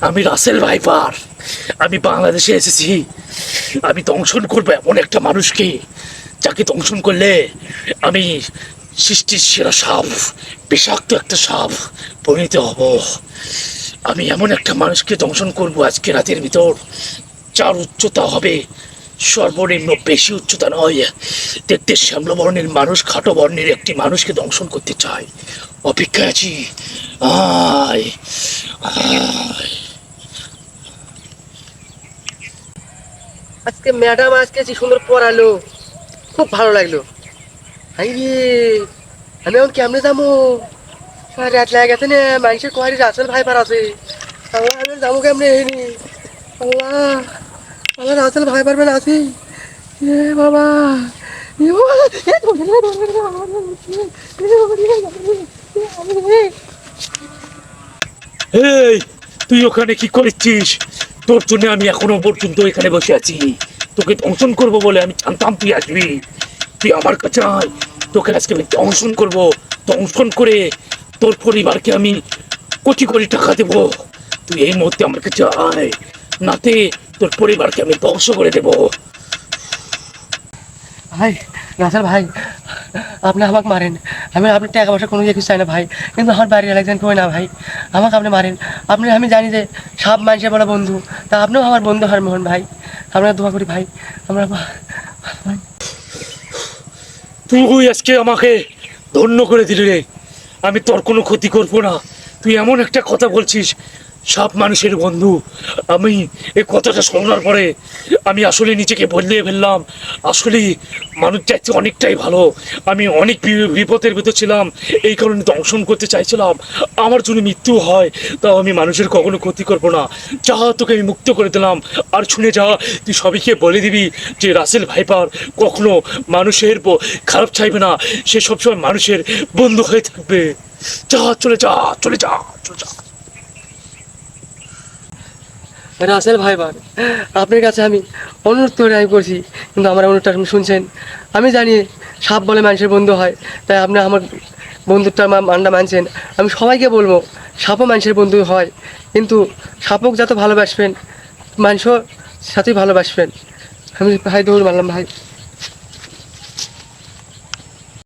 আমি Russell viper. আমি বাংলাদেশে এসেছি। আমি দংশন করব এমন একটা মানুষকে। যাকে দংশন করলে আমি সৃষ্টির সেরা সাপ, বিষাক্ত একটা সাপ পরিণত হব। আমি এমন একটা মানুষকে দংশন করব আজকে রাতের ভিতর। যার উচ্চতা হবে সর্বনিম্ন বেশি উচ্চতা নয়। দেখতে শ্যামল বর্ণের মানুষ খাটো বর্ণের একটি মানুষকে দংশন করতে চায়। অপেক্ষায় আছি। আয় আয়। আজকে ম্যাডাম আজকে যে সুন্দর পড়ালো খুব ভালো লাগল হাই রে আমি এখন কেমনে যাব রাত লাগে গেছে না মানুষের কোয়ারি রাসেল ভাই পার আছে আমি যাব কেমনে হেনি আল্লাহ আমার রাসেল ভাই পারবেন আছি এ বাবা এই তুই ওখানে কি করছিস তোর জন্য আমি এখনও পর্যন্ত এখানে বসে আছি। তোকে দংশন করব বলে আমি জানতাম তুই আসবি। তুই আমার কাছে আয়। তোকে আজকে আমি দংশন করব। দংশন করে তোর পরিবারকে আমি কোটি কোটি টাকা দেব। তুই এই মুহূর্তে আমার কাছে আয়। নাতে তোর পরিবারকে আমি ধ্বংস করে দেবো। ভাই রাসেল ভাই, আপনি আমাকে মারেন। আমি আপনি টাকা পয়সা কোনো কিছু চাই না ভাই। কিন্তু আমার বাড়ির একজন কই না ভাই? আমাকে আপনি মারেন। আপনি, আমি জানি যে সব মানুষের বলা বন্ধু। তা আপনিও আমার বন্ধু হার মোহন ভাই। আমরা দোয়া করি ভাই। আমরা তুই আজকে আমাকে ধন্য করে দিলি রে। আমি তোর কোনো ক্ষতি করব না। তুই এমন একটা কথা বলছিস সব মানুষের বন্ধু। আমি এই কথাটা শোনার পরে আমি আসলে নিজেকে বদলিয়ে ফেললাম। আসলে মানুষ চাইতে অনেকটাই ভালো। আমি অনেক বিপদের ভিতর ছিলাম। এই কারণে দংশন করতে চাইছিলাম। আমার জন্য মৃত্যু হয়, তাও আমি মানুষের কখনো ক্ষতি করব না। যা তোকে আমি মুক্ত করে দিলাম। আর শুনে যা, তুই সবাইকে বলে দিবি যে রাসেল ভাইপার কখনো মানুষের খারাপ চাইবে না। সে সবসময় মানুষের বন্ধু হয়ে থাকবে। যা, চলে যা চলে যা চলে যা। রাসেল ভাই বার আপনার কাছে আমি অনুরোধ করে আমি করছি, কিন্তু আমার অনুরোধটা আপনি শুনছেন। আমি জানি সাপ বলে মানুষের বন্ধু হয়, তাই আপনি আমার বন্ধুটা মানটা মানছেন। আমি সবাইকে বলব, সাপও মানুষের বন্ধু হয়, কিন্তু সাপক যত ভালোবাসবেন, মানুষও সাথেই ভালোবাসবেন। আমি ভাই দৌড় মারলাম ভাই।